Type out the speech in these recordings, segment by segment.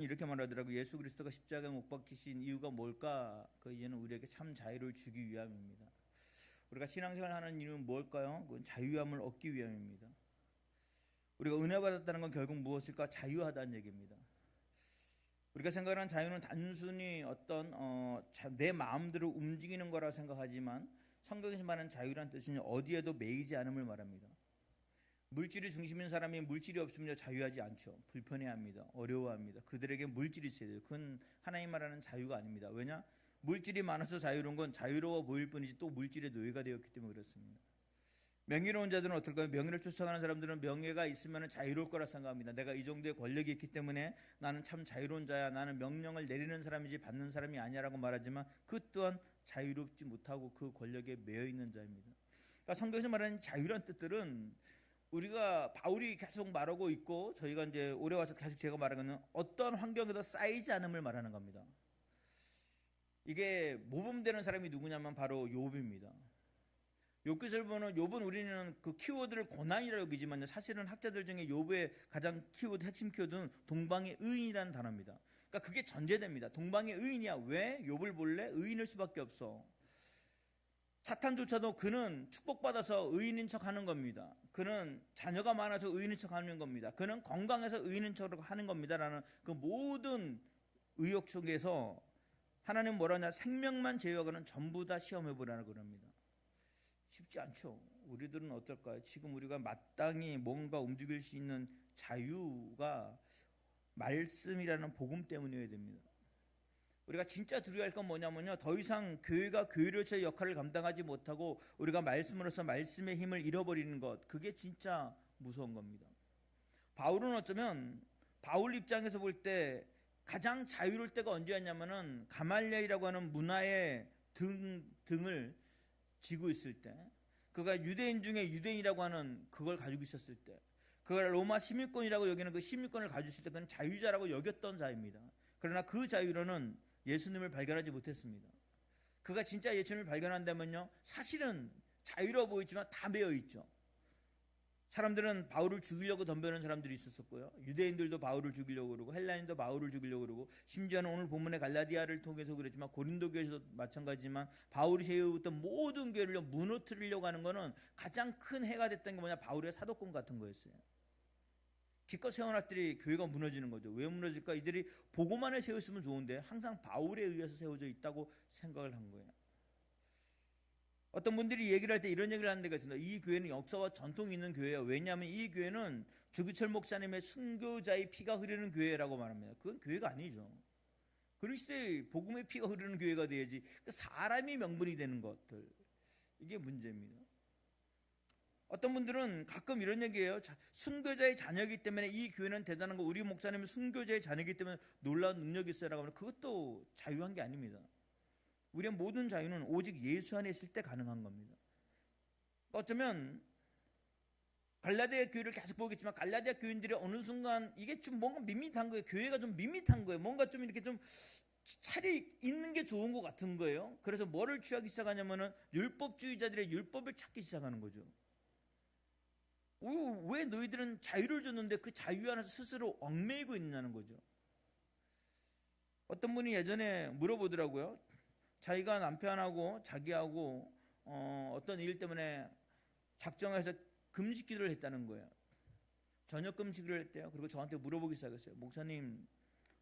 이렇게 말하더라고 예수 그리스도가 십자가에 못 박히신 이유가 뭘까? 그 이유는 우리에게 참 자유를 주기 위함입니다. 우리가 신앙생활 하는 이유는 뭘까요? 그건 자유함을 얻기 위함입니다. 우리가 은혜 받았다는 건 결국 무엇일까? 자유하다는 얘기입니다. 우리가 생각하는 자유는 단순히 어떤 어, 자- 내 마음대로 움직이는 거라 생각하지만 성경에서 말하는 자유란 뜻은 어디에도 매이지 않음을 말합니다. 물질이 중심인 사람이 물질이 없으면 자유하지 않죠. 불편해합니다. 어려워합니다. 그들에게 물질이 있어야 돼요. 그건 하나님 말하는 자유가 아닙니다. 왜냐? 물질이 많아서 자유로운 건 자유로워 보일 뿐이지 또 물질의 노예가 되었기 때문에 그렇습니다. 명예로운 자들은 어떨까요? 명예를 쫓아가는 사람들은 명예가 있으면 자유로울 거라 생각합니다. 내가 이 정도의 권력이 있기 때문에 나는 참 자유로운 자야. 나는 명령을 내리는 사람이지 받는 사람이 아니야라고 말하지만 그 또한 자유롭지 못하고 그 권력에 매여 있는 자입니다. 그러니까 성경에서 말하는 자유란 뜻들은 우리가 바울이 계속 말하고 있고 저희가 이제 올해 와서 계속 제가 말하는 어떤 환경에도 쌓이지 않음을 말하는 겁니다. 이게 모범되는 사람이 누구냐면 바로 욥입니다. 욥기서를 보는 욥은 우리는 그 키워드를 고난이라고 여기지만 사실은 학자들 중에 욥의 가장 키워드 핵심 키워드는 동방의 의인이라는 단어입니다. 그러니까 그게 전제됩니다. 동방의 의인이야. 왜 욥을 볼래? 의인일 수밖에 없어. 사탄조차도 그는 축복받아서 의인인 척 하는 겁니다. 그는 자녀가 많아서 의인인 척 하는 겁니다. 그는 건강해서 의인인 척 하는 겁니다라는 그 모든 의혹 속에서 하나님 뭐라냐 생명만 제외하고는 전부 다 시험해 보라는 그럽니다. 쉽지 않죠. 우리들은 어떨까요? 지금 우리가 마땅히 뭔가 움직일 수 있는 자유가 말씀이라는 복음 때문이어야 됩니다. 우리가 진짜 두려워야 할건 뭐냐면요. 더 이상 교회가 교회로서의 역할을 감당하지 못하고 우리가 말씀으로서 말씀의 힘을 잃어버리는 것. 그게 진짜 무서운 겁니다. 바울은 어쩌면 바울 입장에서 볼 때 가장 자유로울 때가 언제였냐면은 가말리엘이라고 하는 문화의 등 등을 지고 있을 때 그가 유대인 중에 유대인이라고 하는 그걸 가지고 있었을 때 그걸 로마 시민권이라고 여기는 그 시민권을 가지고 있을 때 그는 자유자라고 여겼던 자입니다. 그러나 그 자유로는 예수님을 발견하지 못했습니다. 그가 진짜 예수님을 발견한다면요 사실은 자유로워 보이지만 다 매여 있죠. 사람들은 바울을 죽이려고 덤벼는 사람들이 있었었고요. 유대인들도 바울을 죽이려고 그러고 헬라인도 바울을 죽이려고 그러고 심지어는 오늘 본문의 갈라디아를 통해서 그랬지만 고린도 교회에서도 마찬가지지만 바울이 세우었던 모든 교회를 무너뜨리려고 하는 거는 가장 큰 해가 됐던 게 뭐냐 바울의 사도권 같은 거였어요. 기껏 세워놨더니 교회가 무너지는 거죠. 왜 무너질까? 이들이 보고만에 세웠으면 좋은데 항상 바울에 의해서 세워져 있다고 생각을 한 거예요. 어떤 분들이 얘기를 할 때 이런 얘기를 하는 데가 있습니다. 이 교회는 역사와 전통이 있는 교회예요. 왜냐하면 이 교회는 주기철 목사님의 순교자의 피가 흐르는 교회라고 말합니다. 그건 교회가 아니죠. 그리스도의 복음의 피가 흐르는 교회가 돼야지 그 사람이 명분이 되는 것들 이게 문제입니다. 어떤 분들은 가끔 이런 얘기해요. 자, 순교자의 자녀이기 때문에 이 교회는 대단한 거. 우리 목사님은 순교자의 자녀이기 때문에 놀라운 능력이 있어요라고 하면 그것도 자유한 게 아닙니다. 우리의 모든 자유는 오직 예수 안에 있을 때 가능한 겁니다. 어쩌면 갈라디아 교회를 계속 보겠지만 갈라디아 교인들이 어느 순간 이게 좀 뭔가 밋밋한 거예요. 교회가 좀 밋밋한 거예요. 뭔가 좀 이렇게 좀 차리 있는 게 좋은 것 같은 거예요. 그래서 뭐를 취하기 시작하냐면은 율법주의자들의 율법을 찾기 시작하는 거죠. 왜 너희들은 자유를 줬는데 그 자유 안에서 스스로 얽매이고 있느냐는 거죠. 어떤 분이 예전에 물어보더라고요. 자기가 남편하고 자기하고 어, 어떤 일 때문에 작정해서 금식 기도를 했다는 거예요. 저녁 금식을 했대요. 그리고 저한테 물어보기 시작했어요. 목사님,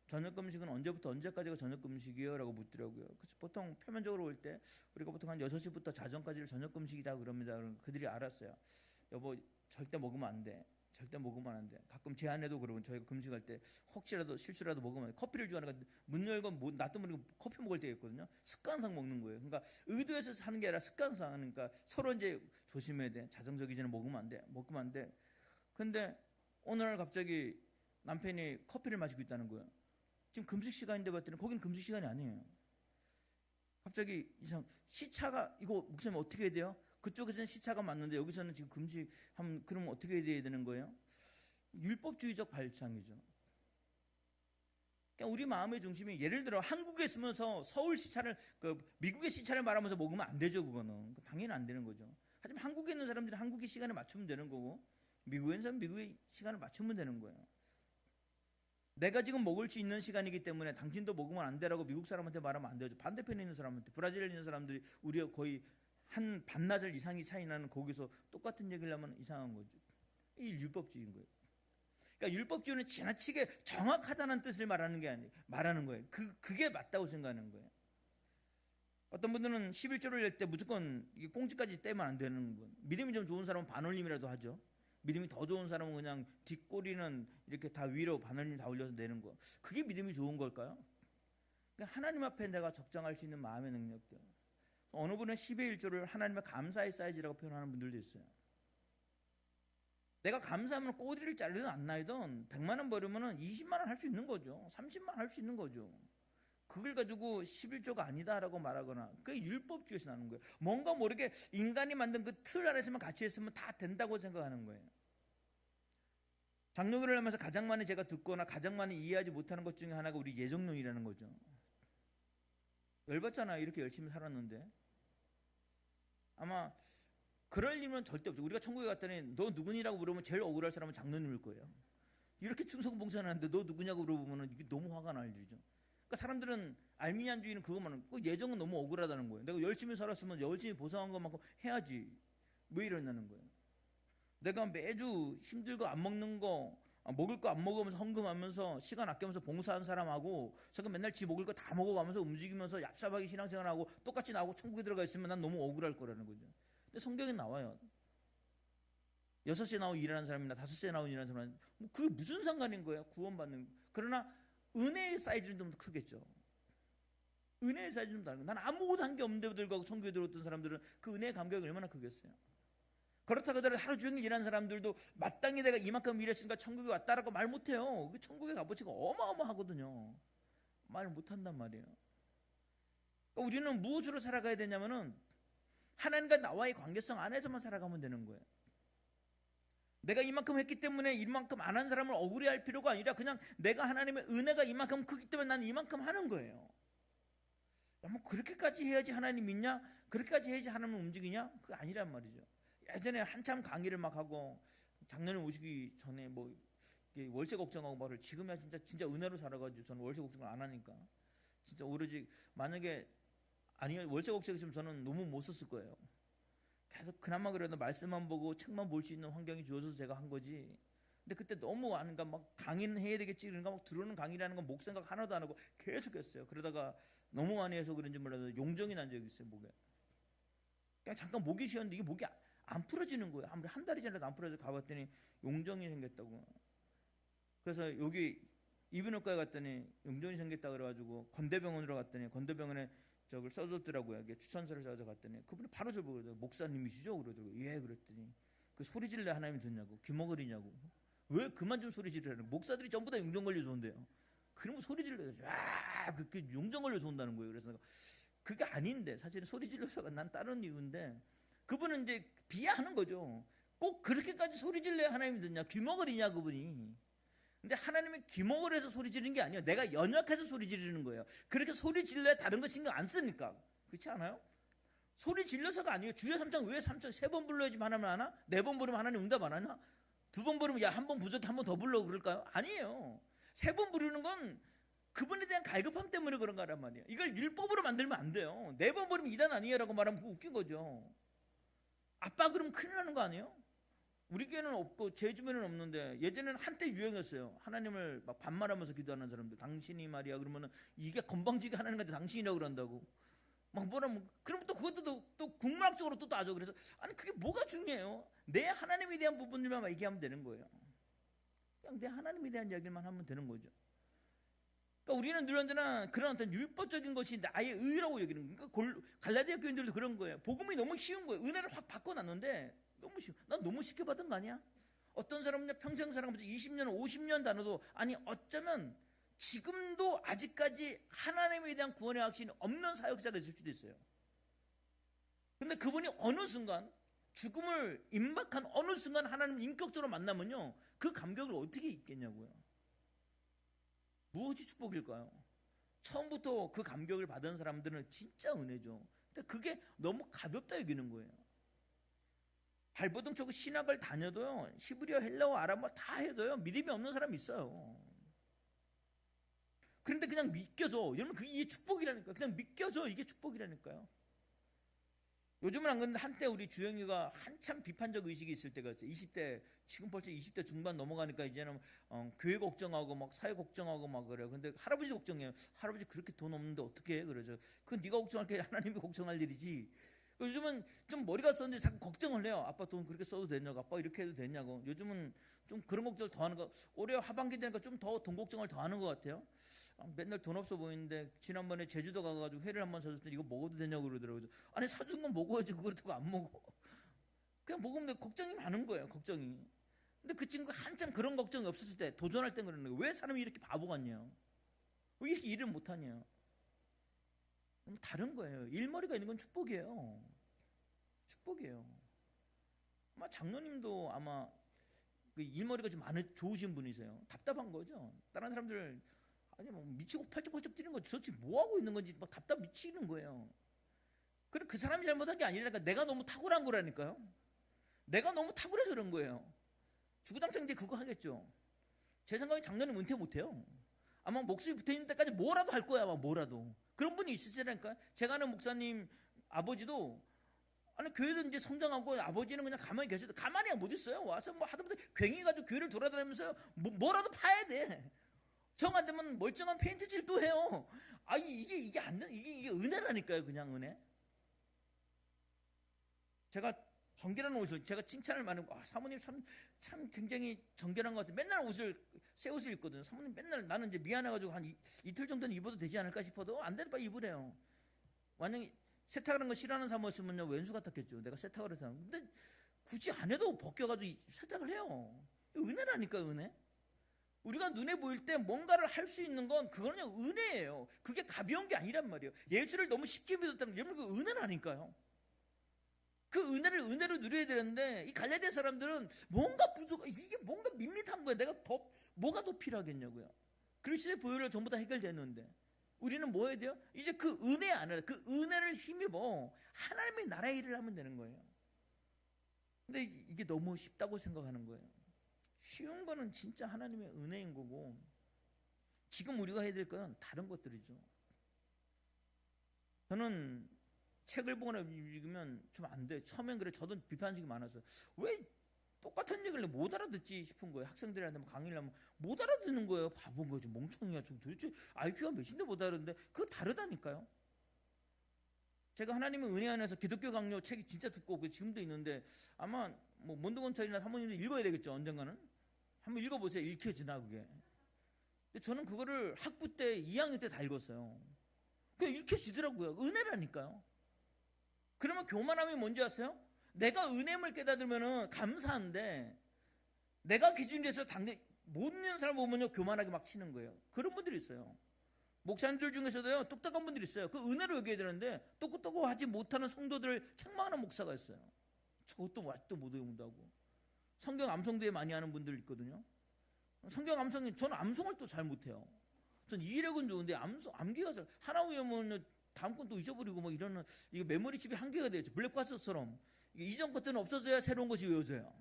저녁 금식은 언제부터 언제까지가 저녁 금식이에요? 라고 묻더라고요. 그래서 보통 표면적으로 올 때 우리가 보통 한 6시부터 자정까지를 저녁 금식이라 그럽니다. 그들이 알았어요. 여보, 절대 먹으면 안 돼. 절대 먹으면 안 돼. 가끔 제 아내도 그러고 저희가 금식할 때 혹시라도 실수라도 먹으면. 커피를 좋아하니까 문 열고 뭐, 놔도 모르고 커피 먹을 때가 있거든요. 습관상 먹는 거예요. 그러니까 의도해서 사는 게 아니라 습관상 그러니까 서로 이제 조심해야 돼. 자정적이 전에 먹으면 안 돼. 먹으면 안 돼. 근데 어느 날 갑자기 남편이 커피를 마시고 있다는 거예요. 지금 금식 시간인데 봤더니 거기는 금식 시간이 아니에요. 갑자기 이상 시차가 이거 목사님 어떻게 해야 돼요? 그쪽에서는 시차가 맞는데 여기서는 지금 금식하면 그러면 어떻게 해야 되는 거예요? 율법주의적 발상이죠. 그러니까 우리 마음의 중심이 예를 들어 한국에 있으면서 서울 시차를 그 미국의 시차를 말하면서 먹으면 안 되죠 그거는 당연히 안 되는 거죠. 하지만 한국에 있는 사람들은 한국의 시간에 맞추면 되는 거고 미국에 있는 사람 미국의 시간을 맞추면 되는 거예요. 내가 지금 먹을 수 있는 시간이기 때문에 당신도 먹으면 안 되라고 미국 사람한테 말하면 안 되죠. 반대편에 있는 사람한테 브라질에 있는 사람들이 우리가 거의 한 반나절 이상이 차이 나는 거기서 똑같은 얘기를 하면 이상한 거죠. 이 율법주의인 거예요. 그러니까 율법주의는 지나치게 정확하다는 뜻을 말하는 게 아니에요. 말하는 거예요. 그 그게 맞다고 생각하는 거예요. 어떤 분들은 11조를 낼 때 무조건 꽁지까지 떼면 안 되는 분. 믿음이 좀 좋은 사람은 반올림이라도 하죠. 믿음이 더 좋은 사람은 그냥 뒷꼬리는 이렇게 다 위로 반올림 다 올려서 내는 거. 그게 믿음이 좋은 걸까요? 그러니까 하나님 앞에 내가 적장할 수 있는 마음의 능력들. 어느 분은 10의 1조를 하나님의 감사의 사이즈라고 표현하는 분들도 있어요. 내가 감사하면 꼬리를 자르든 안 나이든 100만 원 벌으면 20만 원 할 수 있는 거죠. 30만 원 할 수 있는 거죠. 그걸 가지고 11조가 아니다라고 말하거나 그게 율법주의에서 나는 거예요. 뭔가 모르게 인간이 만든 그 틀 안에서만 같이 했으면 다 된다고 생각하는 거예요. 장로교를 하면서 가장 많이 제가 듣거나 가장 많이 이해하지 못하는 것 중에 하나가 우리 예정론이라는 거죠. 열받잖아요. 이렇게 열심히 살았는데. 아마 그럴 일은 절대 없죠. 우리가 천국에 갔더니 너 누구니라고 물으면 제일 억울할 사람은 장로님일 거예요. 이렇게 충성 봉사하는데 너 누구냐고 물어보면 이게 너무 화가 날 일이죠. 그러니까 사람들은 알미니안주의는 그것만은 그 예정은 너무 억울하다는 거예요. 내가 열심히 살았으면 열심히 보상한 것만큼 해야지. 왜 이러냐는 거예요. 내가 매주 힘들고 안 먹는 거 아, 먹을 거 안 먹으면서 헌금하면서 시간 아끼면서 봉사한 사람하고 저거 맨날 지 먹을 거 다 먹어가면서 움직이면서 얍삽하게 신앙생활하고 똑같이 나오고 천국에 들어가 있으면 난 너무 억울할 거라는 거죠. 근데 성경에 나와요. 6시에 나오고 일하는 사람이나 5시에 나오고 일하는 사람은 뭐 그게 무슨 상관인 거예요? 구원받는 그러나 은혜의 사이즈는 좀 더 크겠죠. 은혜의 사이즈는 좀 다른 거예요. 난 아무것도 한 게 없는데도 불구하고 천국에 들어왔던 사람들은 그 은혜의 감격이 얼마나 크겠어요. 그렇다고 하더라도 하루 종일 일하는 사람들도 마땅히 내가 이만큼 일했으니까 천국에 왔다라고 말 못해요. 그 천국의 값어치가 어마어마하거든요. 말 못한단 말이에요. 그러니까 우리는 무엇으로 살아가야 되냐면은 하나님과 나와의 관계성 안에서만 살아가면 되는 거예요. 내가 이만큼 했기 때문에 이만큼 안 한 사람을 억울해할 필요가 아니라 그냥 내가 하나님의 은혜가 이만큼 크기 때문에 나는 이만큼 하는 거예요. 야, 뭐 그렇게까지 해야지 하나님 믿냐? 그렇게까지 해야지 하나님 움직이냐? 그거 아니란 말이죠. 예전에 한참 강의를 막 하고 작년에 오시기 전에 뭐 월세 걱정하고 말을 지금이야 진짜 진짜 은혜로 살아가지고 저는 월세 걱정을 안 하니까 진짜 오로지 만약에 아니 월세 걱정했으면 저는 너무 못 썼을 거예요. 계속 그나마 그래도 말씀만 보고 책만 볼 수 있는 환경이 주어져서 제가 한 거지. 근데 그때 너무 아는가 막 강의는 해야 되겠지 그런가 막 들어오는 강의라는 건 목 생각 하나도 안 하고 계속 했어요. 그러다가 너무 많이 해서 그런지 몰라도 용종이 난 적이 있어요 목에. 그냥 잠깐 목이 쉬었는데 이게 목이 안 풀어지는 거예요. 아무리 한 달이 지나도 안 풀어져 가봤더니 용종이 생겼다고. 그래서 여기 이비인후과에 갔더니 용종이 생겼다 그래가지고 건대병원으로 갔더니 건대병원에 저걸 써줬더라고요. 이게 추천서를 써서 갔더니 그분이 바로 저보고. 목사님이시죠? 그러더라고요. 예, 그랬더니 그 소리 질래 하나님이 듣냐고 귀머거리냐고 왜 그만 좀 소리 지르라는 목사들이 전부 다 용종 걸려서 온대요. 그러면 소리 질러요. 야, 그게 용종 걸려서 온다는 거예요. 그래서 그게 아닌데 사실은 소리 질러서가 난 다른 이유인데 그분은 이제 비하하는 거죠. 꼭 그렇게까지 소리 질러야 하나님이 듣냐? 귀머거리냐 그분이. 근데 하나님이 귀머거리해서 소리 지르는 게 아니에요. 내가 연약해서 소리 지르는 거예요. 그렇게 소리 질러야 다른 거 신경 안 쓰니까. 그렇지 않아요? 소리 질러서가 아니에요. 주여 삼창 왜 삼창 세 번 불러야지 하나님 안 하나? 네 번 부르면 하나님 응답 안 하나? 두 번 부르면 야 한 번 부족해 한 번 더 불러 그럴까요? 아니에요. 세 번 부르는 건 그분에 대한 갈급함 때문에 그런 거란 말이에요. 이걸 율법으로 만들면 안 돼요. 네 번 부르면 이단 아니에요라고 말하면 웃긴 거죠. 아빠 그러면 큰일 나는 거 아니에요? 우리 교회는 없고 제 주변에는 없는데 예전에는 한때 유행했어요. 하나님을 막 반말하면서 기도하는 사람들. 당신이 말이야 그러면은 이게 건방지게 하나님한테 당신이라고 그런다고. 막 뭐라면 그러면 또 그것도 또, 또 국문학적으로 또 따져. 그래서 아니 그게 뭐가 중요해요? 내 하나님에 대한 부분들만 얘기하면 되는 거예요. 그냥 내 하나님에 대한 이야기만 하면 되는 거죠. 그러니까 우리는 늘 언제나 그런 어떤 율법적인 것이 나의 의라고 여기는 거예요. 그러니까 골- 갈라디아 교인들도 그런 거예요. 복음이 너무 쉬운 거예요. 은혜를 확 바꿔놨는데 너무 쉬워. 난 너무 쉽게 받은 거 아니야? 어떤 사람은 평생 살아가면서 20년, 50년 다녀도 아니 어쩌면 지금도 아직까지 하나님에 대한 구원의 확신이 없는 사역자가 있을 수도 있어요. 근데 그분이 어느 순간 죽음을 임박한 어느 순간 하나님 인격적으로 만나면요. 그 감격을 어떻게 잊겠냐고요. 무엇이 축복일까요? 처음부터 그 감격을 받은 사람들은 진짜 은혜죠. 근데 그게 너무 가볍다 여기는 거예요. 발버둥 쳐고 신학을 뭐, 다녀도요. 히브리어 헬라어 아람어 다 해도요. 믿음이 없는 사람 있어요. 그런데 그냥 믿겨져. 여러분 그 이게 축복이라니까. 그냥 믿겨져. 이게 축복이라니까요. 요즘은 안 그런데 한때 우리 주영이가 한참 비판적 의식이 있을 때가 있어요. 20대 지금 벌써 20대 중반 넘어가니까 이제는 어, 교회 걱정하고 막 사회 걱정하고 막 그래요. 근데 할아버지 걱정해요. 할아버지 그렇게 돈 없는데 어떻게 해? 그러죠. 그건 네가 걱정할 게 하나님이 걱정할 일이지. 요즘은 좀 머리가 썼는데 자꾸 걱정을 해요. 아빠 돈 그렇게 써도 되냐고, 아빠 이렇게 해도 되냐고. 요즘은 좀 그런 걱정을 더 하는 거. 올해 하반기 되니까 좀 더 돈 걱정을 더 하는 것 같아요. 아, 맨날 돈 없어 보이는데 지난번에 제주도 가가지고 회를 한 번 사줬더니 이거 먹어도 되냐고 그러더라고요. 아니 사준 건 먹어야지 그걸 두고 안 먹어. 그냥 먹으면 돼. 걱정이 많은 거예요. 걱정이. 근데 그 친구가 한참 그런 걱정이 없었을 때 도전할 땐 그러는 거예요. 왜 사람이 이렇게 바보 같냐? 왜 이렇게 일을 못하냐? 다른 거예요. 일머리가 있는 건 축복이에요. 축복이에요. 아마 장로님도 아마 그 일머리가 좀 많은 좋으신 분이세요. 답답한 거죠. 다른 사람들 아니 뭐 미치고 팔쩍팔쩍 뛰는 거지. 도대체 뭐 하고 있는 건지 막 답답 미치는 거예요. 그래 그 사람이 잘못한 게 아니라니까 내가 너무 탁월한 거라니까요. 내가 너무 탁월해서 그런 거예요. 주구장창 이제 그거 하겠죠. 제 생각에 장로님 은퇴 못해요. 아마 목숨이 붙어 있는 때까지 뭐라도 할 거야, 아마 뭐라도. 그런 분이 있으시라니까. 제가 아는 목사님 아버지도 아니 교회도 이제 성장하고 아버지는 그냥 가만히 계셔도 가만히 못 있어요. 와서 뭐 하다못해 괭이 가지고 교회를 돌아다니면서 뭐, 뭐라도 파야 돼. 정 안 되면 멀쩡한 페인트칠 도 해요. 아 이게 이게 안 돼. 이게 이게 은혜라니까요, 그냥 은혜. 제가 정결한 옷을 제가 칭찬을 많이 아, 사모님 참 참 굉장히 정결한 것 같아. 맨날 옷을 새 옷을 입거든요. 사모님 맨날 나는 이제 미안해 가지고 한 이, 이틀 정도는 입어도 되지 않을까 싶어도 안 되는 바 입으래요. 만약에 세탁하는 거 싫어하는 사모였으면요 왼수 같았겠죠. 내가 세탁을 해서 근데 굳이 안 해도 벗겨가지고 이- 세탁을 해요. 은혜라니까 은혜. 우리가 눈에 보일 때 뭔가를 할 수 있는 건 그거는요 은혜예요. 그게 가벼운 게 아니란 말이에요. 예수를 너무 쉽게 믿었다는 게 여러분 그 은혜라니까요. 그 은혜를 은혜로 누려야 되는데 이 갈라디아 사람들은 뭔가 부족 이게 뭔가 밋밋한 거야. 내가 더 뭐가 더 필요하겠냐고요. 그리스도의 보혈로 전부 다 해결됐는데 우리는 뭐 해야 돼요? 이제 그 은혜 안에 그 은혜를 힘입어 하나님의 나라의 일을 하면 되는 거예요. 근데 이게 너무 쉽다고 생각하는 거예요. 쉬운 거는 진짜 하나님의 은혜인 거고 지금 우리가 해야 될 건 다른 것들이죠. 저는 책을 보거나 읽으면 좀 안 돼. 처음엔 그래. 저도 비판식이 많아서 왜 똑같은 얘기를 못 알아듣지 싶은 거예요. 학생들한테 뭐 강의를 하면 못 알아듣는 거예요. 바본 거지. 멍청이야. 좀 도대체 IQ가 몇인데 못 알아듣는데 그거 다르다니까요. 제가 하나님의 은혜 안에서 기독교 강요 책이 진짜 듣고 그 지금도 있는데 아마 뭐 몬드건철이나 사모님도 읽어야 되겠죠. 언젠가는 한번 읽어보세요. 읽혀지나 그게. 근데 저는 그거를 학부 때 2학년 때 다 읽었어요. 그게 읽혀지더라고요. 은혜라니까요. 그러면 교만함이 뭔지 아세요? 내가 은혜를 깨닫으면 감사한데 내가 기준이 돼서 당대 못 있는 사람 보면요 교만하게 막 치는 거예요. 그런 분들이 있어요. 목사님들 중에서도요 똑똑한 분들이 있어요. 그 은혜로 여겨야 되는데 똑똑하고 하지 못하는 성도들을 책망하는 목사가 있어요. 저것도 아직도 못 외운다고. 성경 암송대회 많이 하는 분들 있거든요. 성경 암송이 저는 암송을 또 잘 못해요. 전 이력은 좋은데 암송 암기가 잘 하나 외우면 다음 건 또 잊어버리고 뭐 이러는 이거 메모리 칩이 한계가 되죠. 블랙박스처럼 이전 것들은 없어져야 새로운 것이 외워져요.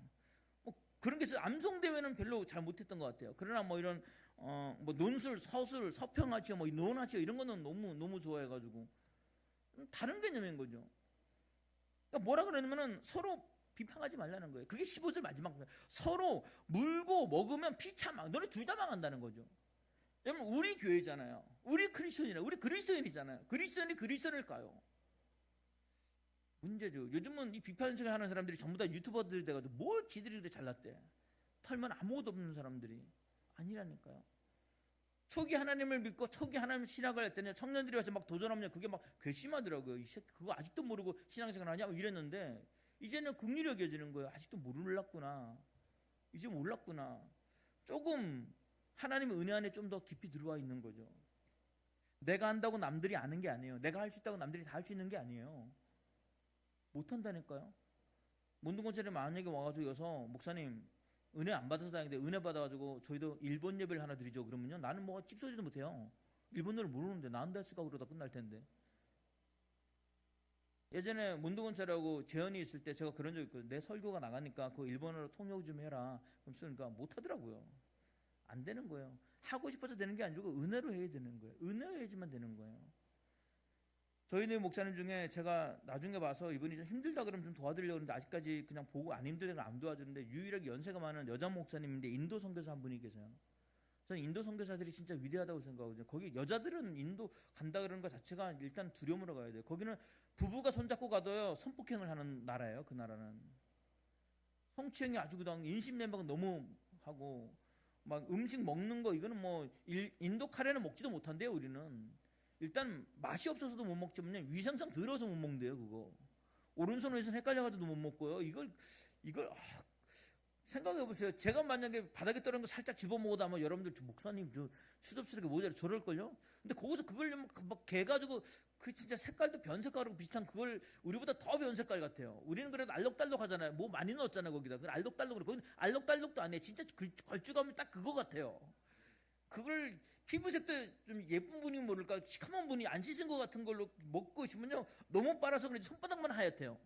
뭐 그런 게 있어요. 암송 대회는 별로 잘 못했던 것 같아요. 그러나 뭐 이런 어 뭐 논술, 서술, 서평하치요, 뭐 논하치요 이런 거는 너무 너무 좋아해가지고 다른 개념인 거죠. 그러니까 뭐라 그러냐면은 서로 비판하지 말라는 거예요. 그게 15절 마지막. 서로 물고 먹으면 피차 망. 너네 둘 다 망한다는 거죠. 여러분 우리 교회잖아요. 우리 크리스천이라 우리 그리스도인이잖아요. 그리스도인이 그리스도인일까요? 문제죠. 요즘은 이 비판식을 하는 사람들이 전부 다 유튜버들 돼가지고 뭘 지들이 그래 잘났대. 털면 아무것도 없는 사람들이 아니라니까요. 초기 하나님을 믿고 초기 하나님 신학을 할 때는 청년들이 와서 막 도전하면 그게 막 괘씸하더라고요. 그거 아직도 모르고 신앙생활 하냐? 뭐 이랬는데 이제는 긍휼히 여겨지는 거예요. 아직도 몰랐구나. 이제 몰랐구나. 조금 하나님의 은혜 안에 좀 더 깊이 들어와 있는 거죠. 내가 한다고 남들이 아는 게 아니에요. 내가 할 수 있다고 남들이 다 할 수 있는 게 아니에요. 못 한다니까요. 문둥건설에 만약에 와가지고 여서 목사님 은혜 안 받아서 다행인데 은혜 받아가지고 저희도 일본 예배를 하나 드리죠. 그러면요 나는 뭐 찍소리도 못해요. 일본어를 모르는데 할까 그러다 끝날 텐데. 예전에 문두건철하고 재현이 있을 때 제가 그런 적 있거든요. 내 설교가 나가니까 그 일본어로 통역 좀 해라. 그럼 쓰니까 못 하더라고요. 안 되는 거예요. 하고 싶어서 되는 게 아니고 은혜로 해야 되는 거예요. 은혜로 해야지만 되는 거예요. 저희네 목사님 중에 제가 나중에 봐서 이분이 좀 힘들다 그러면 좀 도와드리려고 하는데 아직까지 그냥 보고 안 힘들다면 안 도와주는데 유일하게 연세가 많은 여자 목사님인데 인도 선교사 한 분이 계세요. 저는 인도 선교사들이 진짜 위대하다고 생각하거든요. 거기 여자들은 인도 간다 그러는 것 자체가 일단 두려움으로 가야 돼요. 거기는 부부가 손잡고 가도요 성폭행을 하는 나라예요. 그 나라는 성추행이 아주 그냥 인신매매가 너무 하고 막 음식 먹는 거 이거는 뭐 일- 인도 카레는 먹지도 못한대요. 우리는 일단 맛이 없어서도 못 먹지만 위생상 더러워서 못 먹는데요. 그거 오른손 왼손 헷갈려가지고 못 먹고요. 이걸 이걸 아, 생각해 보세요. 제가 만약에 바닥에 떨어진 거 살짝 집어 먹어도 아마 여러분들 저 목사님 저 추접스럽게 모자라 저럴 걸요. 근데 거기서 그걸 막개 가지고 그 진짜 색깔도 변색깔하고 비슷한 그걸 우리보다 더 변색깔 같아요. 우리는 그래도 알록달록 하잖아요. 뭐 많이 넣었잖아요 거기다. 그건 알록달록으로 거기 알록달록도 안 해. 진짜 그 걸쭉하면 딱 그거 같아요. 그걸 피부색도 좀 예쁜 분이 모를까 시커먼 분이 안 씻은 것 같은 걸로 먹고 있으면요 너무 빨아서 그런지 손바닥만 하얗대요.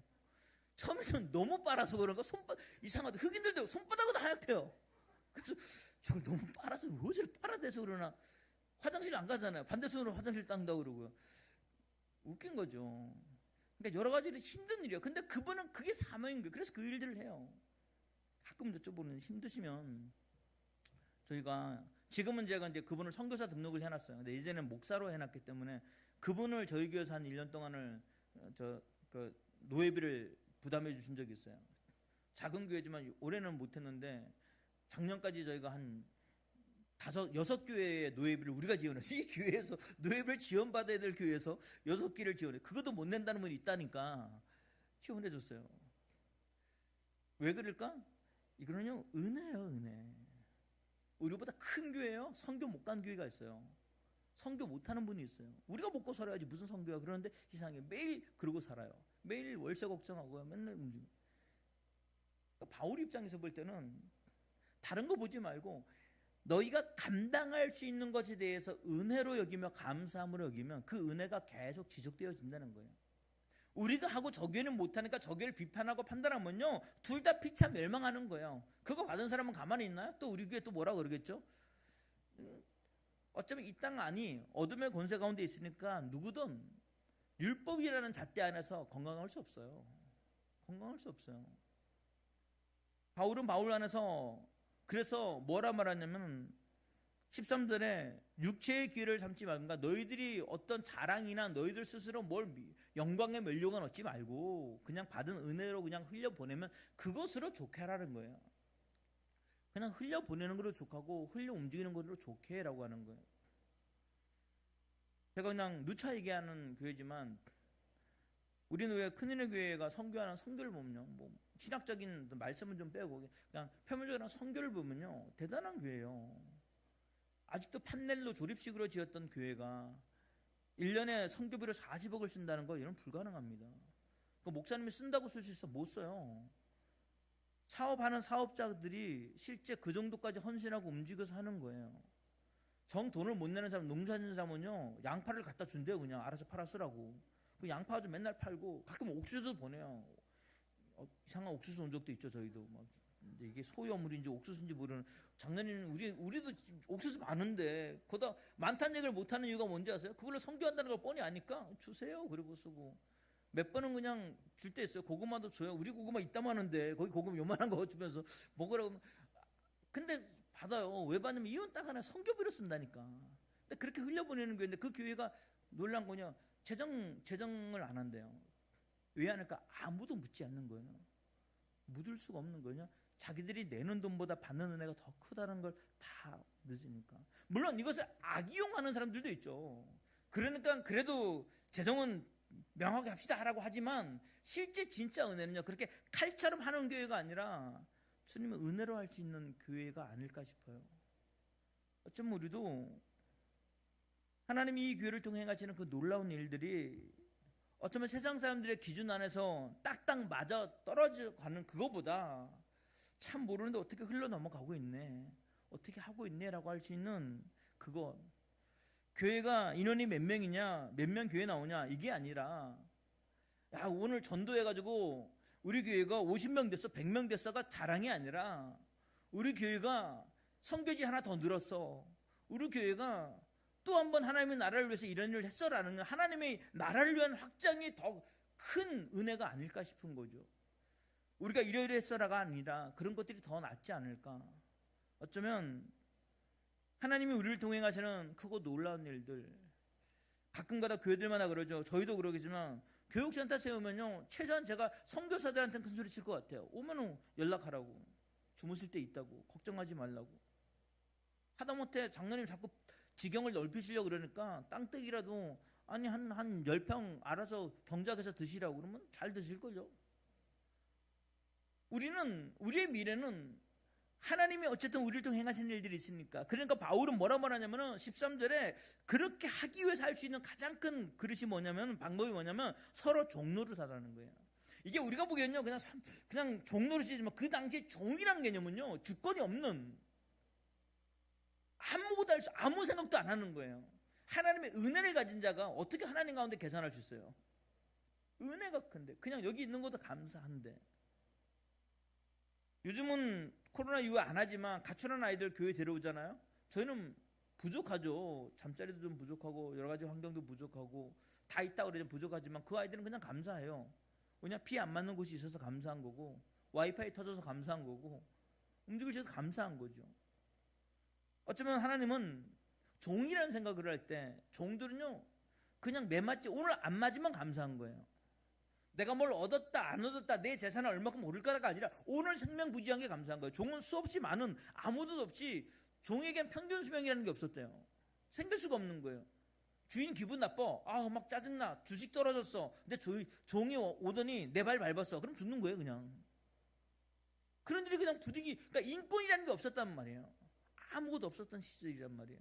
처음에는 너무 빨아서 그런가 손바 이상하다 흑인들도 손바닥은 하얗대요. 그래서 저걸 너무 빨아서 어디를 빨아대서 그러나 화장실 안 가잖아요. 반대손으로 화장실 닦는다고 그러고요. 웃긴 거죠. 그러니까 여러 가지로 힘든 일이에요. 근데 그분은 그게 사명인 거예요. 그래서 그 일들을 해요. 가끔 여쭤보는 힘드시면 저희가 지금은 제가 이제 그분을 선교사 등록을 해놨어요. 근데 이제는 목사로 해놨기 때문에 그분을 저희 교회에서 한 1년 동안을 저 그 노예비를 부담해 주신 적이 있어요. 작은 교회지만 올해는 못했는데 작년까지 저희가 한 다섯 여섯 교회의 노예비를 우리가 지원했어요. 이 교회에서 노예비를 지원받아야 될 교회에서 여섯 개를 지원해. 그것도 못 낸다는 분이 있다니까 지원해 줬어요. 왜 그럴까? 이거는요 은혜예요 은혜. 우리보다 큰 교회요 성교 못 간 교회가 있어요. 성교 못 하는 분이 있어요. 우리가 먹고 살아야지 무슨 성교야. 그러는데 이상해. 매일 그러고 살아요. 매일 월세 걱정하고 맨날 움직여. 그러니까 바울 입장에서 볼 때는 다른 거 보지 말고 너희가 감당할 수 있는 것에 대해서 은혜로 여기며 감사함으로 여기면 그 은혜가 계속 지속되어진다는 거예요. 우리가 하고 저 교회는 못하니까 저 교회를 비판하고 판단하면요 둘 다 피차 멸망하는 거예요. 그거 받은 사람은 가만히 있나요? 또 우리 교회 또 뭐라 그러겠죠? 음, 어차피 이땅 안이 어둠의 권세 가운데 있으니까 누구든 율법이라는 잣대 안에서 건강할 수 없어요. 건강할 수 없어요. 바울은 바울 안에서 그래서 뭐라 말하냐면 13절에 육체의 기회를 삼지 그러니까 너희들이 어떤 자랑이나 너희들 스스로 뭘 미- 영광의 멸류관 얻지 말고 그냥 받은 은혜로 그냥 흘려 보내면 그것으로 좋게 하라는 거예요. 그냥 흘려 보내는 거로 좋하고 흘려 움직이는 거로 좋게 해라고 하는 거예요. 제가 그냥 누차 얘기하는 교회지만 우리는 왜 큰인의 교회가 선교하는 선교를 보면요, 뭐 신학적인 말씀은 좀 빼고 그냥 표면적으로 선교를 보면요 대단한 교회예요. 아직도 판넬로 조립식으로 지었던 교회가 1년에 선교비로 40억을 쓴다는 거 이런 불가능합니다. 그 목사님이 쓴다고 쓸 수 있어 못 써요. 사업하는 사업자들이 실제 그 정도까지 헌신하고 움직여서 하는 거예요. 정 돈을 못 내는 사람, 농사 짓는 사람은요, 양파를 갖다 준대요, 그냥 알아서 팔아 쓰라고. 그 양파 가지고 맨날 팔고, 가끔 옥수수도 보내요. 어, 이상한 옥수수 온 적도 있죠, 저희도. 막. 이게 소유물인지 옥수수인지 모르는 작년에는 우리 우리도 옥수수 많은데 거다 많다는 얘기를 못 하는 이유가 뭔지 아세요? 그걸로 성교한다는 걸 뻔히 아니까 주세요. 그리고 쓰고. 몇 번은 그냥 줄 때 있어요. 고구마도 줘요. 우리 고구마 이따마는데 거기 고구마 요만한 거 주면서 먹으라고 하면 근데 받아요. 왜 받냐면 이혼 딱 하나 성교비로 쓴다니까. 근데 그렇게 흘려보내는 교회인데 그 교회가 놀란 거냐? 재정 재정을 안 한대요. 왜 안 할까? 아무도 묻지 않는 거예요. 묻을 수가 없는 거냐 자기들이 내는 돈보다 받는 은혜가 더 크다는 걸 다 늦으니까. 물론 이것을 악이용하는 사람들도 있죠. 그러니까 그래도 재정은 명확히 합시다 하라고 하지만 실제 진짜 은혜는요 그렇게 칼처럼 하는 교회가 아니라 주님은 은혜로 할 수 있는 교회가 아닐까 싶어요. 어쩌면 우리도 하나님이 이 교회를 통해 행하시는 그 놀라운 일들이 어쩌면 세상 사람들의 기준 안에서 딱딱 맞아 떨어져 가는 그거보다 참 모르는데 어떻게 흘러 넘어가고 있네. 어떻게 하고 있네라고 할 수 있는 그거. 교회가 인원이 몇 명이냐, 몇 명 교회 나오냐 이게 아니라 야 오늘 전도해 가지고 우리 교회가 50명 됐어, 100명 됐어가 자랑이 아니라 우리 교회가 성교지 하나 더 늘었어. 우리 교회가 또 한 번 하나님의 나라를 위해서 이런 일을 했어라는 건 하나님의 나라를 위한 확장이 더 큰 은혜가 아닐까 싶은 거죠. 우리가 이러이러 했어라가 아니라 그런 것들이 더 낫지 않을까. 어쩌면 하나님이 우리를 동행하시는 크고 놀라운 일들 가끔가다 교회들마다 그러죠. 저희도 그러겠지만 교육센터 세우면요 최소한 제가 선교사들한테는 큰 소리 칠 것 같아요. 오면은 연락하라고 주무실 때 있다고 걱정하지 말라고 하다못해 장로님 자꾸 지경을 넓히시려고 그러니까 땅떼기라도 아니 한 한 열평 알아서 경작해서 드시라고 그러면 잘 드실걸요. 우리는 우리의 미래는 하나님이 어쨌든 우리를 통해 행하신 일들이 있으니까. 그러니까 바울은 뭐라 말하냐면은 13절에 그렇게 하기 위해서 할 수 있는 가장 큰 그릇이 뭐냐면 방법이 뭐냐면 서로 종로를 사라는 거예요. 이게 우리가 보기에는요 그냥 삼- 그냥 종로를 쓰지만 그 당시에 종이란 개념은요 주권이 없는 아무것도 할 수, 아무 생각도 안 하는 거예요. 하나님의 은혜를 가진 자가 어떻게 하나님 가운데 계산할 수 있어요? 은혜가 큰데 그냥 여기 있는 것도 감사한데 요즘은 코로나 이후에 안 하지만 가출한 아이들 교회 데려오잖아요. 저희는 부족하죠. 잠자리도 좀 부족하고 여러 가지 환경도 부족하고 다 있다 그러죠. 부족하지만 그 아이들은 그냥 감사해요. 왜냐 피 안 맞는 곳이 있어서 감사한 거고 와이파이 터져서 감사한 거고 움직일 수 있어서 감사한 거죠. 어쩌면 하나님은 종이라는 생각을 할 때 종들은요 그냥 매 맞지 오늘 안 맞으면 감사한 거예요. 내가 뭘 얻었다 안 얻었다 내 재산을 얼마큼 오를 거가 아니라 오늘 생명 부지한 게 감사한 거예요. 종은 수없이 많은 아무도 없이 종에겐 평균 수명이라는 게 없었대요. 생길 수가 없는 거예요. 주인 기분 나빠. 아, 막 짜증나. 주식 떨어졌어. 근데 조, 종이 오- 오더니 내 발 밟았어. 그럼 죽는 거예요, 그냥. 그런 일이 그냥 부득이, 그러니까 인권이라는 게 없었단 말이에요. 아무것도 없었던 시절이란 말이에요.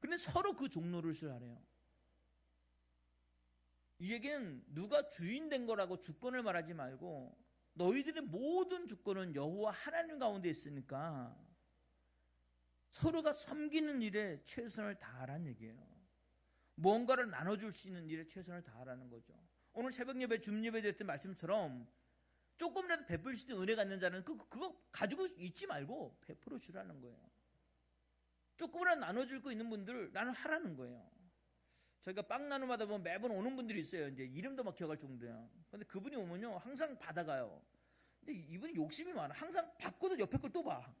근데 서로 그 종로를 하래요. 이 얘기는 누가 주인 된 거라고 주권을 말하지 말고 너희들의 모든 주권은 여호와 하나님 가운데 있으니까 서로가 섬기는 일에 최선을 다하라는 얘기예요. 무언가를 나눠줄 수 있는 일에 최선을 다하라는 거죠. 오늘 새벽 예배, 줌 예배 드렸던 말씀처럼 조금이라도 베풀 수 있는 은혜가 있는 자는 그, 그거 가지고 있지 말고 베풀어 주라는 거예요. 조금이라도 나눠줄 거 있는 분들 나는 하라는 거예요. 저희가 빵 나눔하다 보면 매번 오는 분들이 있어요. 이제 이름도 막 기억할 정도야. 근데 그분이 오면요 항상 받아가요. 근데 이분이 욕심이 많아. 항상 받고도 옆에 걸 또 봐.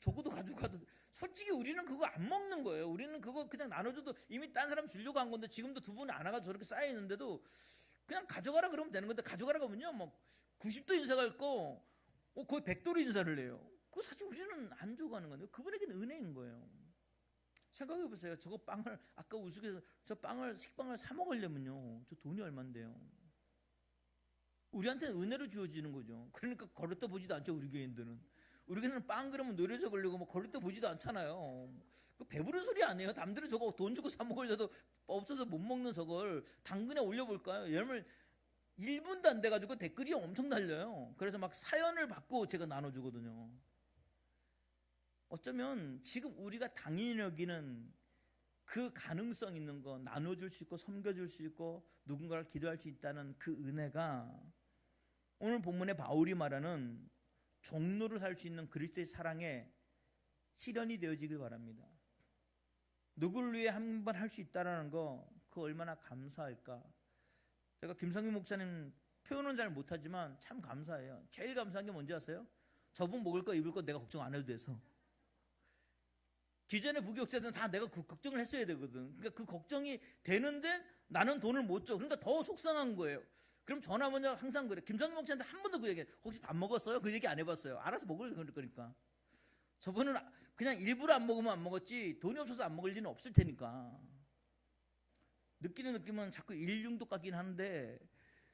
저거도 가지고 가도 솔직히 우리는 그거 안 먹는 거예요. 우리는 그거 그냥 나눠줘도 이미 딴 사람 주려고 한 건데 지금도 두 분이 안 와가 저렇게 쌓여 있는데도 그냥 가져가라 그러면 되는 건데 가져가라 그러면요 뭐 90도 인사가 있고 어, 거의 100도로 인사를 해요. 그거 사실 우리는 안 줘가는 건데 그분에게는 은혜인 거예요. 생각해 보세요. 저거 빵을 아까 우스갯서 저 빵을 식빵을 사 먹으려면요 저 돈이 얼마인데요. 우리한테는 은혜로 주어지는 거죠. 그러니까 걸었다 보지도 않죠 우리 교인들은. 우리 교인들은 빵 그러면 노래 적으려고 뭐 걸었다 보지도 않잖아요. 그 배부른 소리 아니에요. 남들은 저거 돈 주고 사 먹으려도 없어서 못 먹는 저걸 당근에 올려볼까요? 여러분 1분도 안 돼가지고 댓글이 엄청 달려요. 그래서 막 사연을 받고 제가 나눠주거든요. 어쩌면 지금 우리가 당연히 여기는 그 가능성 있는 거 나눠줄 수 있고 섬겨줄 수 있고 누군가를 기도할 수 있다는 그 은혜가 오늘 본문의 바울이 말하는 종로를 살 수 있는 그리스도의 사랑의 실현이 되어지길 바랍니다. 누구를 위해 한 번 할 수 있다라는 거 그 얼마나 감사할까. 제가 김성규 목사님 표현은 잘 못하지만 참 감사해요. 제일 감사한 게 뭔지 아세요? 저분 먹을 거 입을 거 내가 걱정 안 해도 돼서. 기존의 부교육자들은 다 내가 그 걱정을 했어야 되거든. 그러니까 그 걱정이 되는데 나는 돈을 못 줘. 그러니까 더 속상한 거예요. 그럼 전화 먼저 항상 그래. 김성규 목사한테 한 번도 그 얘기 혹시 밥 먹었어요? 그 얘기 안 해봤어요. 알아서 먹을 거니까. 저분은 그냥 일부러 안 먹으면 안 먹었지 돈이 없어서 안 먹을 일은 없을 테니까. 느끼는 느낌은 자꾸 일중도 같긴 하는데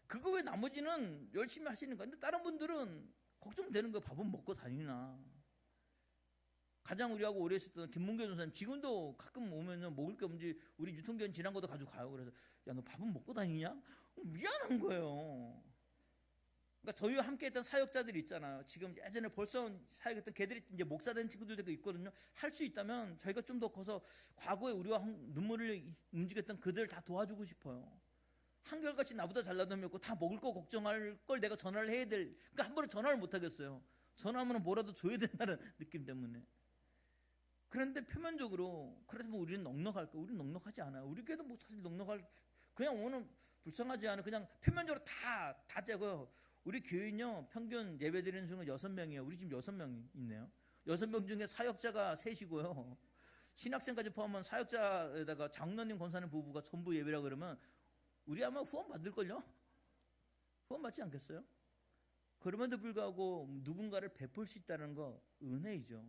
그거 왜 나머지는 열심히 하시는 거야. 근데 다른 분들은 걱정되는 거야. 밥은 먹고 다니나. 가장 우리하고 오래 있었던 김문교 전사님 지금도 가끔 오면은 먹을 게 없는지 우리 유통기한 지난 것도 가지고 가요. 그래서 야 너 밥은 먹고 다니냐? 어, 미안한 거예요. 그러니까 저희와 함께했던 사역자들이 있잖아요. 지금 예전에 벌써 사역했던 걔들이 이제 목사된 친구들도 있거든요. 할 수 있다면 저희가 좀 더 커서 과거에 우리와 한- 눈물을 움직였던 그들 다 도와주고 싶어요. 한결같이 나보다 잘나던 놈이 없고 다 먹을 거 걱정할 걸 내가 전화를 해야 될. 그러니까 한 번에 전화를 못 하겠어요. 전화하면 뭐라도 줘야 된다는 느낌 때문에. 그런데 표면적으로 그래도 우리는 넉넉할까? 우리는 넉넉하지 않아요. 우리 교회도 뭐 사실 넉넉할 그냥 오늘 불쌍하지 않아 그냥 표면적으로 다다 째고요. 우리 교인요 평균 예배 드리는 수는 여섯 명이에요. 우리 지금 여섯 명 있네요. 여섯 명 중에 사역자가 셋이고요. 신학생까지 포함한 사역자에다가 장로님 권사님 부부가 전부 예배라 그러면 우리 아마 후원 받을 걸요. 후원 받지 않겠어요? 그럼에도 불구하고 누군가를 베풀 수 있다는 거 은혜이죠.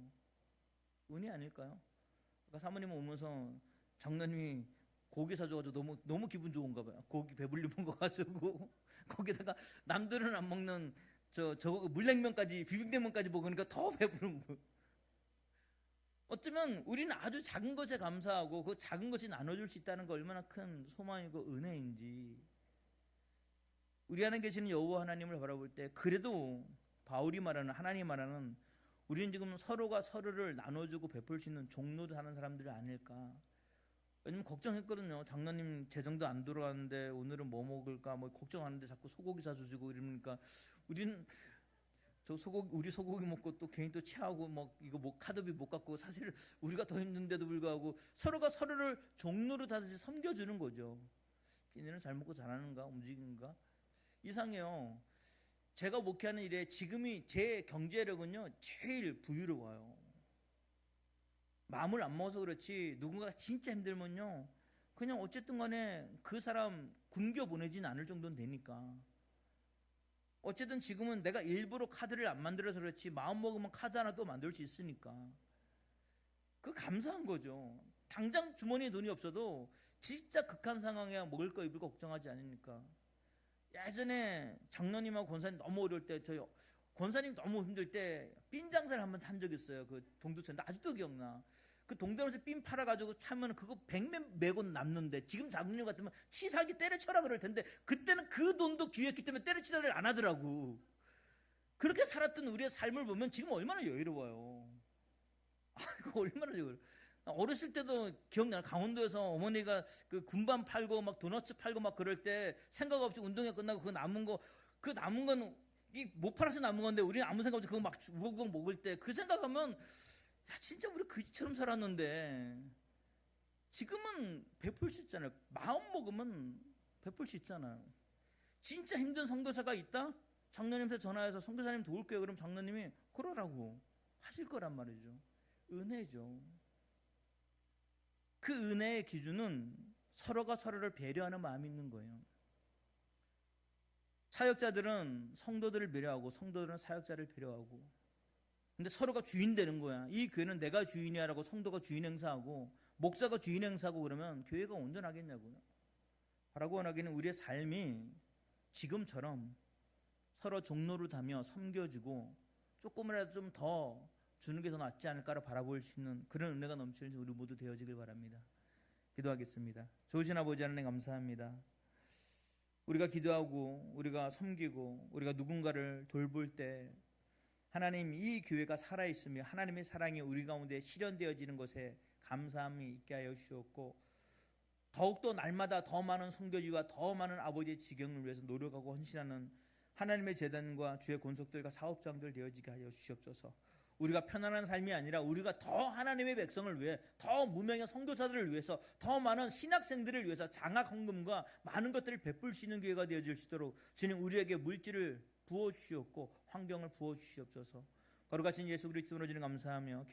은혜 아닐까요? 아까 사모님 오면서 장로님이 고기 사줘가지고 너무 너무 기분 좋은가 봐요. 고기 배불리 먹어 가지고 거기다가 남들은 안 먹는 저저 물냉면까지 비빔냉면까지 먹으니까 더 배부른 거. 어쩌면 우리는 아주 작은 것에 감사하고 그 작은 것이 나눠줄 수 있다는 거 얼마나 큰 소망이고 은혜인지 우리 안에 계시는 여호와 하나님을 바라볼 때 그래도 바울이 말하는 하나님 말하는 우리는 지금 서로가 서로를 나눠주고 베풀 수 있는 종로도 하는 사람들이 아닐까. 왜냐면 걱정했거든요. 장로님 재정도 안 돌아가는데 오늘은 뭐 먹을까? 뭐 걱정하는데 자꾸 소고기 사주시고 이러니까 우리는 저 소고기 우리 소고기 먹고 또 괜히 또 체하고 뭐 이거 뭐 카드비 못 갖고 사실 우리가 더 힘든데도 불구하고 서로가 서로를 종로로 다시 섬겨주는 거죠. 얘네는 잘 먹고 잘하는가? 움직이는가? 이상해요. 제가 목회하는 일에 지금이 제 경제력은요 제일 부유로워요. 마음을 안 먹어서 그렇지 누군가가 진짜 힘들면요 그냥 어쨌든 간에 그 사람 굶겨 보내진 않을 정도는 되니까 어쨌든 지금은 내가 일부러 카드를 안 만들어서 그렇지 마음 먹으면 카드 하나 또 만들 수 있으니까 그 감사한 거죠. 당장 주머니에 돈이 없어도 진짜 극한 상황에 먹을 거 입을 거 걱정하지 않으니까 예전에 장로님하고 권사님 너무 어려울 때 저희 권사님 너무 힘들 때삔 장사를 한 번 한 적 있어요. 그 동두천인데 아직도 기억나. 그 동대문에서 삔 팔아가지고 차면 그거 백몇 매곤 남는데 지금 장로님 같으면 치사하게 때려쳐라 그럴 텐데 그때는 그 돈도 귀했기 때문에 때려치다를 안 하더라고. 그렇게 살았던 우리의 삶을 보면 지금 얼마나 여유로워요. 아, 이거 얼마나 여유로워. 어렸을 때도 기억나. 강원도에서 어머니가 그 군밤 팔고 막 도너츠 팔고 막 그럴 때 생각 없이 운동회 끝나고 그 남은 거 그 남은 건 이 못 팔아서 남은 건데 우리는 아무 생각 없이 그거 막 우거우거 먹을 때 그 생각하면 야 진짜 우리 그지처럼 살았는데 지금은 베풀 수 있잖아요. 마음 먹으면 베풀 수 있잖아요. 진짜 힘든 선교사가 있다? 장로님한테 전화해서 선교사님 도울게요. 그럼 장로님이 그러라고 하실 거란 말이죠. 은혜죠. 그 은혜의 기준은 서로가 서로를 배려하는 마음이 있는 거예요. 사역자들은 성도들을 배려하고 성도들은 사역자를 배려하고 근데 서로가 주인 되는 거야. 이 교회는 내가 주인이야라고 성도가 주인 행사하고 목사가 주인 행사하고 그러면 교회가 온전하겠냐고요. 바라고 원하기는 우리의 삶이 지금처럼 서로 종로를 다며 섬겨주고 조금이라도 좀 더 주는 게 더 낫지 않을까를 바라볼 수 있는 그런 은혜가 넘치는 우리 모두 되어지길 바랍니다. 기도하겠습니다. 좋으신 아버지 하나님 감사합니다. 우리가 기도하고 우리가 섬기고 우리가 누군가를 돌볼 때 하나님 이 교회가 살아 있으며 하나님의 사랑이 우리 가운데 실현되어지는 것에 감사함이 있게 하여 주옵고 더욱더 날마다 더 많은 성교지와 더 많은 아버지의 지경을 위해서 노력하고 헌신하는 하나님의 재단과 주의 권속들과 사업장들 되어지게 하여 주시옵소서. 우리가 편안한 삶이 아니라 우리가 더 하나님의 백성을 위해 더 무명의 선교사들을 위해서 더 많은 신학생들을 위해서 장학 헌금과 많은 것들을 베풀 수 있는 교회가 되어질 수 있도록 주님 우리에게 물질을 부어 주시옵고 환경을 부어 주시옵소서. 거룩하신 예수 그리스도로 주님 감사하며